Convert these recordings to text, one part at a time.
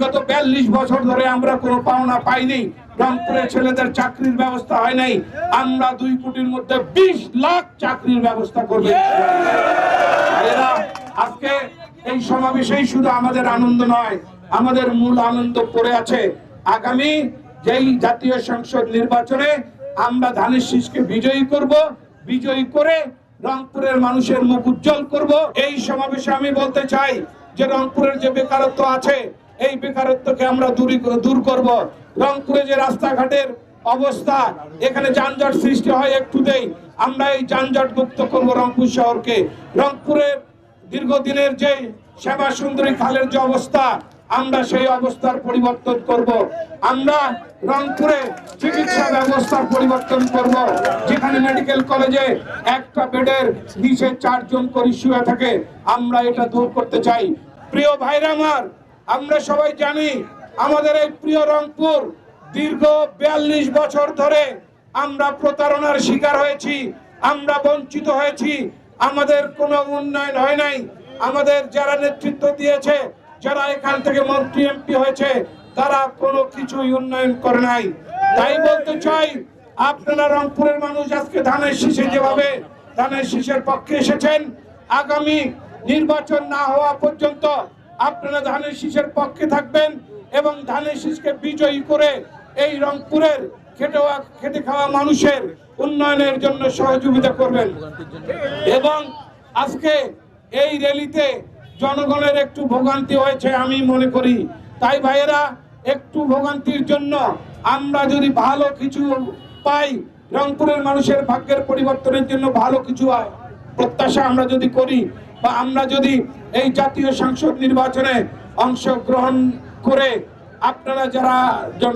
বিগত বিয়াল্লিশ বছর ধরে আমরা কোনো পাওনা পাইনি। রংপুরে ছেলেদের চাকরির ব্যবস্থা হয় নাই। আমরা দুই কোটির মধ্যে বিশ লাখ চাকরির ব্যবস্থা করবে। আজকে এই সমাবেশেই শুধু আমাদের আনন্দ নয়, আমাদের মূল আনন্দ পড়ে আছে। আগামী যেই জাতীয় সংসদ নির্বাচনে আমরা ধানের শীষকে বিজয়ী করব, বিজয়ী করে রংপুরের মানুষের মুখ উজ্জ্বল করব। এই সমাবেশে আমি বলতে চাই যে রংপুরের যে বেকারত্ব আছে এই বেকারত্বকে আমরা দূরী করব। রংপুরে যে রাস্তাঘাটের অবস্থা, এখানে যানজট সৃষ্টি হয় একটুতেই। আমরা এই যানজট মুক্ত করব রংপুর শহরকে। রংপুরের দীর্ঘদিনের যে সেবা সুন্দরী খালের যে অবস্থা, আমরা সেই অবস্থার পরিবর্তন করব। আমরা রংপুরে চিকিৎসা ব্যবস্থার পরিবর্তন করব, যেখানে মেডিকেল কলেজে একটা বেডের নিচে চারজন করে শুয়ে থাকে। আমরা এটা দূর করতে চাই। প্রিয় ভাইরা আমার আমরা সবাই জানি আমাদের এই প্রিয় রংপুর দীর্ঘ বিয়াল্লিশ বছর ধরে আমরা প্রতারণার শিকার হয়েছি, আমরা বঞ্চিত হয়েছি, আমাদের কোনো উন্নয়ন হয় নাই। আমাদের যারা নেতৃত্ব দিয়েছে, যারা এখান থেকে মন্ত্রী, এমপি হয়েছে, তারা কোনো কিছুই উন্নয়ন করে নাই। তাই বলতে চাই, আপনারা রংপুরের মানুষ আজকে ধানের শীষে যেভাবে ধানের শীষের পক্ষে এসেছেন, আগামী নির্বাচন না হওয়া পর্যন্ত আপনারা ধানের শীষের পক্ষে থাকবেন এবং ধানের শীষকে বিজয়ী করে এই রংপুরের খেটে খেটে খাওয়া মানুষের উন্নয়নের জন্য সহযোগিতা করবেন। এবং আজকে এই র্যালিতে জনগণের একটু ভোগান্তি হয়েছে আমি মনে করি। তাই ভাইয়েরা, একটু ভোগান্তির জন্য আমরা যদি ভালো কিছু পাই, রংপুরের মানুষের ভাগ্যের পরিবর্তনের জন্য ভালো কিছু হয় প্রত্যাশা আমরা যদি করি বা আমরা যদি এই জাতীয় সংসদ নির্বাচনে অংশগ্রহণ করে আপনারা যারা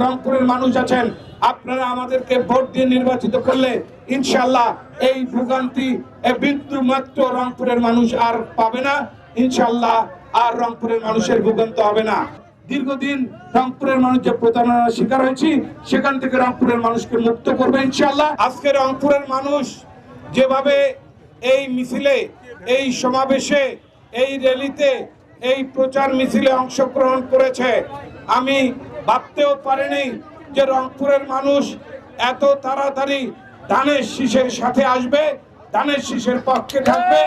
রংপুরের মানুষ আছেন, আপনারা আমাদেরকে ভোট দিয়ে নির্বাচিত করলে ইনশাল্লাহ এই ভোগান্তি বিন্দু মাত্র রংপুরের মানুষ আর পাবে না। ইনশাল্লাহ আর রংপুরের মানুষের ভোগান্ত হবে না। দীর্ঘদিন রংপুরের মানুষ যে প্রতারণার শিকার হয়েছি, সেখান থেকে রংপুরের মানুষকে মুক্ত করবে ইনশাল্লাহ আজকে রংপুরের মানুষ যেভাবে এই মিছিলে এই সমাবেশে, এই র্যালিতে, এই প্রচার মিছিলে অংশগ্রহণ করেছে। আমি ভাবতেও পারিনি যে রংপুরের মানুষ এত তাড়াতাড়ি ধানের শীষের সাথে আসবে, ধানের শীষের পক্ষে থাকবে।